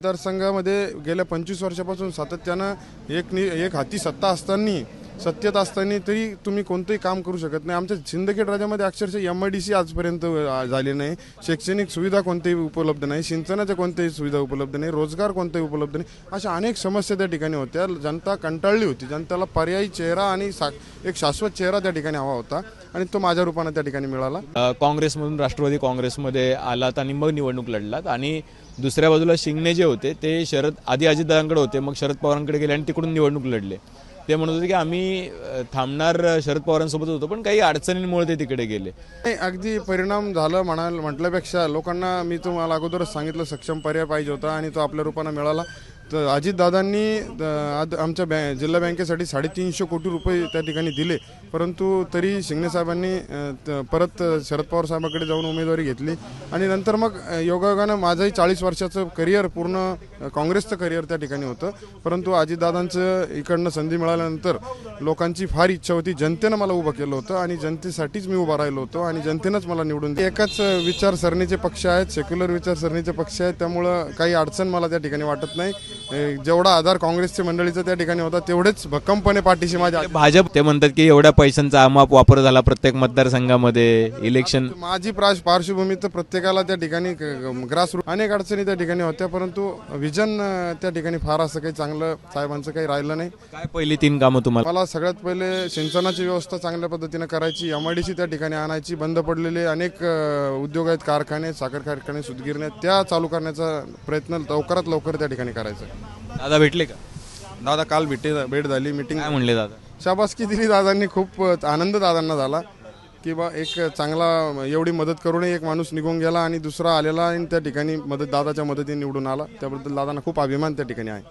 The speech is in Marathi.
मतदारसंघामध्ये गेल्या पंचवीस वर्षापासून सातत्यानं एक नि एक हाती सत्ता असताना सत्तेत असताना तरी तुम्ही कोणतंही काम करू शकत नाही. आमच्या सिंदखेड राज्यामध्ये अक्षरशः एम आय डी सी आजपर्यंत झाली नाही. शैक्षणिक सुविधा कोणत्याही उपलब्ध नाही. सिंचनाच्या कोणत्याही सुविधा उपलब्ध नाही. रोजगार कोणताही उपलब्ध नाही. अशा अनेक समस्या त्या ठिकाणी होत्या. जनता कंटाळली होती. जनतेला पर्यायी चेहरा आणि सा एक शाश्वत चेहरा त्या ठिकाणी हवा होता आणि तो माझ्या रूपानं त्या ठिकाणी मिळाला. काँग्रेसमधून राष्ट्रवादी काँग्रेसमध्ये आलात आणि मग निवडणूक लढलात. आणि दुसऱ्या बाजूला शिंगणे जे होते ते शरद आधी अजितदादांकडे होते. मग शरद पवारांकडे गेले आणि तिकडून निवडणूक लढले. ते म्हणत होते की आम्ही थांबणार शरद पवारांसोबत होतो पण काही अडचणींमुळे ते तिकडे गेले. नाही अगदी परिणाम झालं म्हणाल म्हटल्यापेक्षा लोकांना मी तुम्हाला अगोदरच सांगितलं सक्षम पर्याय पाहिजे होता आणि तो आपल्या रूपानं मिळाला. तर अजितदादांनी आज आमच्या बॅ जिल्हा बँकेसाठी साडेतीनशे कोटी रुपये त्या ठिकाणी दिले. परंतु तरी शिंगणेसाहेबांनी परत शरद पवार साहेबांकडे जाऊन उमेदवारी घेतली. आणि नंतर मग योगायोगानं माझंही चाळीस वर्षाचं करिअर पूर्ण काँग्रेसचं करिअर त्या ठिकाणी होतं. परंतु अजितदादांचं इकडनं संधी मिळाल्यानंतर लोकांची फार इच्छा होती. जनतेनं मला उभं केलं होतं आणि जनतेसाठीच मी उभा राहिलो होतो आणि जनतेनंच मला निवडून दिलं. एकाच विचारसरणीचे पक्ष आहेत सेक्युलर विचारसरणीचे पक्ष आहेत. त्यामुळं काही अडचण मला त्या ठिकाणी वाटत नाही. जेवढा आधार काँग्रेसच्या मंडळीचा त्या ठिकाणी होता तेवढेच भक्कमपणे पाठीशी माझ्या भाजप ते म्हणतात की एवढ्या पैशांचा अमाप वापर झाला प्रत्येक मतदारसंघामध्ये. इलेक्शन माझी प्राश पार्श्वभूमी तर प्रत्येकाला त्या ठिकाणी ग्रास अनेक अडचणी त्या ठिकाणी होत्या परंतु विजन त्या ठिकाणी फार असं काही चांगलं साहेबांचं काही राहिलं नाही. काय पहिली तीन कामं तुम्हाला? मला सगळ्यात पहिले सिंचनाची व्यवस्था चांगल्या पद्धतीने करायची एम आय डी सी त्या ठिकाणी आणायची बंद पडलेले अनेक अ, उद्योग आहेत कारखाने साखर कारखाने सुदगिरण्या त्या चालू करण्याचा प्रयत्न लवकरात लवकर त्या ठिकाणी करायचा. दादा भेटले का? दादा काल भेटे भेट झाली मिटिंग काय म्हणले दादा? शाबासकी दिली दादांनी खूप अ, आनंद दादांना झाला. की बा एक चांगला एवढी मदत करूनही एक माणूस निघून गेला आणि दुसरा आलेला आणि त्या ठिकाणी मदत दादाच्या मदतीने निवडून आला. त्याबद्दल दादांना खूप अभिमान त्या ठिकाणी आहे.